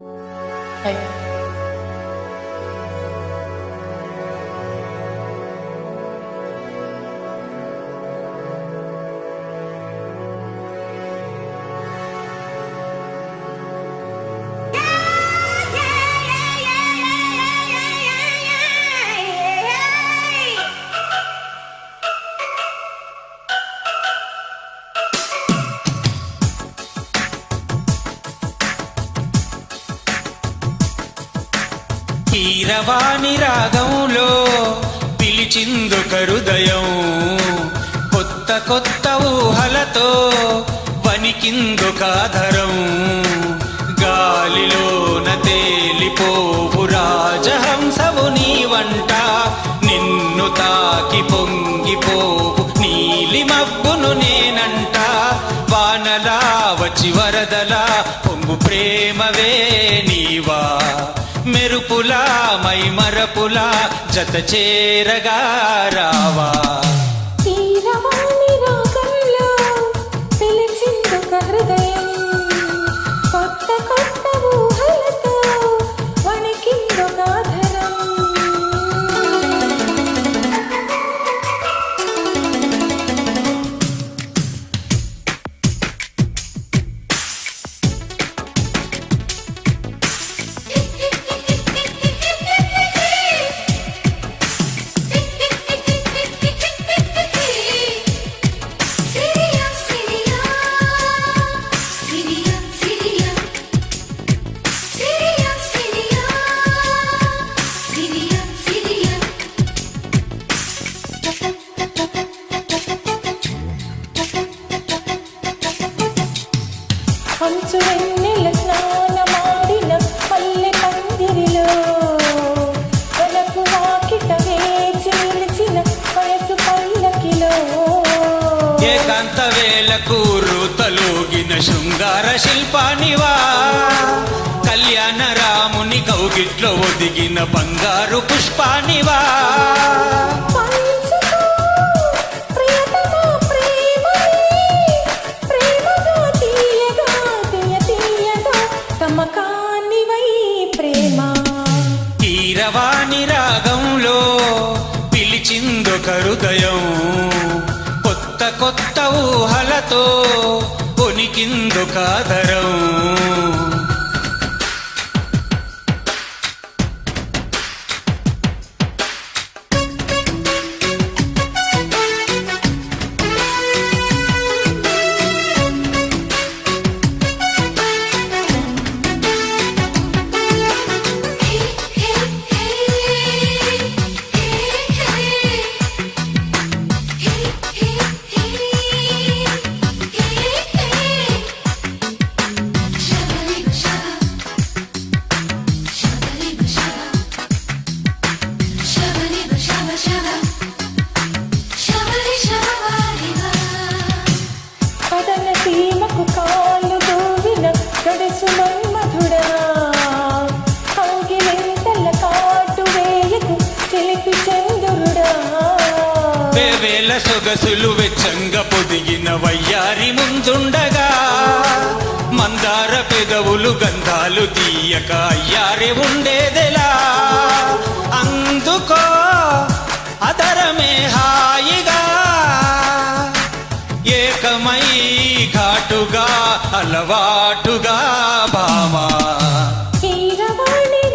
哎。కీరవాణి రాగంలో పిలిచిందొక హృదయం కొత్త కొత్త ఊహలతో వణికిందొక ధరం గాలిలోన తేలిపోవు రాజహంసవు నీ వంట. నిన్ను తాకి పొంగిపోవు నీలి మబ్బును నేనంట. వానలా వచ్చి వరదలా పొంగు ప్రేమవే నీవా. మెరుపులా మై మరపులా జత చేరగా రావా. వేలకు తలోగిన శృంగార శిల్పానివా? కళ్యాణ రాముని కౌగిట్లో ఒదిగిన బంగారు పుష్పానివా? పిలిచిందొక హృదయం కొత్త కొత్త ఊహలతో కొనికిందొక సొగసులు వెచ్చంగా పొదిగిన వయ్యారి ముందుండగా మందార పెదవులు గంధాలు తీయక అయ్యారి ఉండేదెలా? అందుకో అదరమే హాయిగా ఏకమై ఘాటుగా అలవాటుగా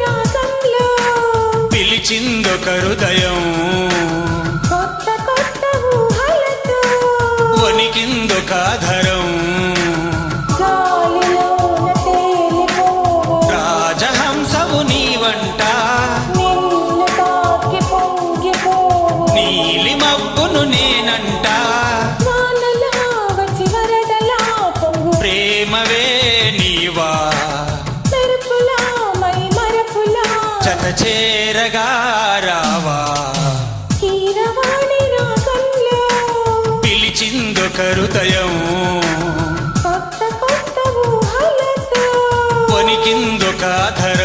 రాగంలో పిలిచిందొక హృదయం చెత చేరగా రావా. పిలిచిందొక హృదయం కొనికిందొక ధర